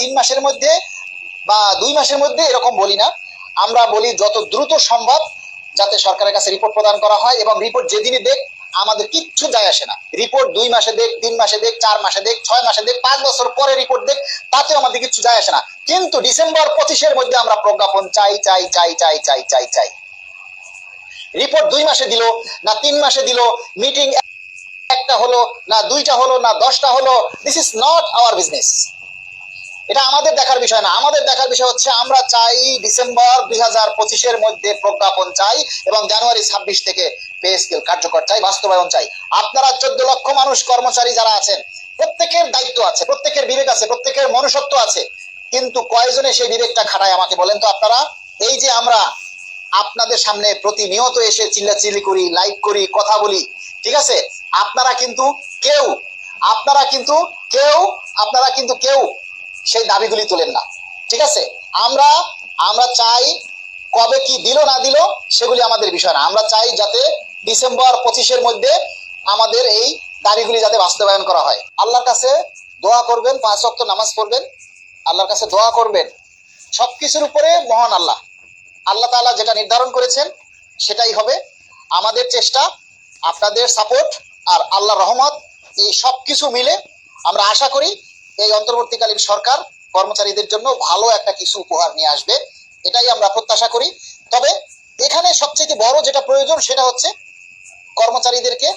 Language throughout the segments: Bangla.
তিন মাসের মধ্যে বা দুই মাসের মধ্যে এরকম বলি না। আমরা বলি যত দ্রুত সম্ভব যাতে সরকারের কাছে রিপোর্ট প্রদান করা হয় এবং রিপোর্ট যেদিনই দেখ, আমাদের কিচ্ছু যায় আসে না। রিপোর্ট দুই মাসে দেখ, তিন মাসে দেখ, চার মাসে দেখ, ছয় মাসে দেখ, পাঁচ বছর পরে রিপোর্ট দেখ, তাতেও আমাদের কিচ্ছু যায় আসে না। কিন্তু ডিসেম্বর পঁচিশের মধ্যে আমরা প্রজ্ঞাপন চাই চাই চাই চাই চাই চাই চাই। রিপোর্ট দুই মাসে দিল, না তিন মাসে দিল, মিটিং একটা হলো, না দুইটা হলো, না দশটা হলো this is not our business এটা আমাদের দেখার বিষয় না। আমাদের দেখার বিষয় হচ্ছে আমরা চাই ডিসেম্বর দুই হাজার পঁচিশের মধ্যে প্রজ্ঞাপন চাই এবং জানুয়ারি ছাব্বিশ থেকে পে স্কেল কার্যকর চাই, বাস্তবায়ন চাই। আপনারা চোদ্দ লক্ষ মানুষ কর্মচারী যারা আছেন, প্রত্যেকের দায়িত্ব আছে, প্রত্যেকের বিবেক আছে, প্রত্যেকের মনুষ্যত্ব আছে, কিন্তু কয়জনে সেই বিবেকটা খাটায় আমাকে বলেন তো আপনারা? এই যে আমরা আপনাদের সামনে প্রতিনিয়ত এসে চিল্লাচিল্লি করি লাইভ করি, কথা বলি, ঠিক আছে? আপনারা কিন্তু কেউ, আপনারা কিন্তু কেউ, আপনারা কিন্তু কেউ সেই দাবিগুলি তোলেন না। ঠিক আছে? আমরা আমরা চাই কবে কি দিল, না দিল, সেগুলি আমাদের বিষয় না। আমরা চাই যাতে ডিসেম্বর পঁচিশের মধ্যে আমাদের এই দাবিগুলি যাতে বাস্তবায়ন করা হয়। আল্লাহর কাছে দোয়া করবেন, পাঁচ ওয়াক্ত নামাজ পড়বেন, আল্লাহর কাছে দোয়া করবেন। সব কিছুর উপরে মহান আল্লাহ। আল্লাহ তাআলা যেটা নির্ধারণ করেছেন, সেটাই হবে। আমাদের চেষ্টা, আপনাদের সাপোর্ট আর আল্লাহ রহমত, এই সব কিছু মিলে আমরা আশা করি এই অন্তর্বর্তীকালীন সরকার কর্মচারীদের জন্য ভালো একটা কিছু উপহার নিয়ে আসবে, এটাই আমরা প্রত্যাশা করি। তবে এখানে সবচেয়ে বড় যেটা প্রয়োজন সেটা হচ্ছে কর্মচারীদেরকে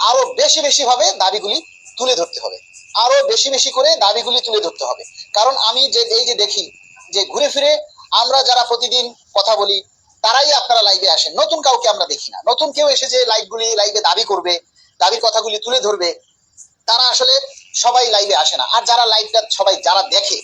আরও বেশি বেশি ভাবে দাবিগুলি তুলে ধরতে হবে। আরও বেশি বেশি করে দাবিগুলি তুলে ধরতে হবে। কারণ আমি যে, এই যে দেখি যে ঘুরে ফিরে আমরা যারা প্রতিদিন কথা বলি, তারাই আপনারা লাইভে আসেন। নতুন কাউকে আমরা দেখি না। নতুন কেউ এসে যে লাইভগুলি লাইভে দাবি করবে, দাবির কথাগুলি তুলে ধরবে, তারা আসলে সবাই লাইভে আসে না। আর যারা লাইভটা সবাই যারা দেখে,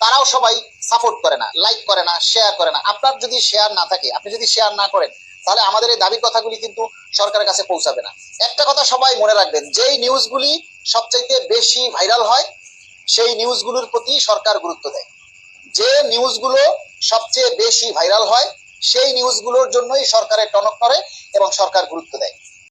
তারাও সবাই সাপোর্ট করে না লাইক করে না শেয়ার করে না। আপনার যদি শেয়ার না থাকে, আপনি যদি শেয়ার না করেন, তাহলে আমাদের এই দাবির কথাগুলি কিন্তু সরকারের কাছে পৌঁছাবে না। একটা কথা সবাই মনে রাখবেন, যেই নিউজগুলি সবচাইতে বেশি ভাইরাল হয়, সেই নিউজগুলোর প্রতি সরকার গুরুত্ব দেয়। যে নিউজগুলো সবচেয়ে বেশি ভাইরাল হয়, সেই নিউজগুলোর জন্যই সরকারের টনক করে এবং সরকার গুরুত্ব দেয়।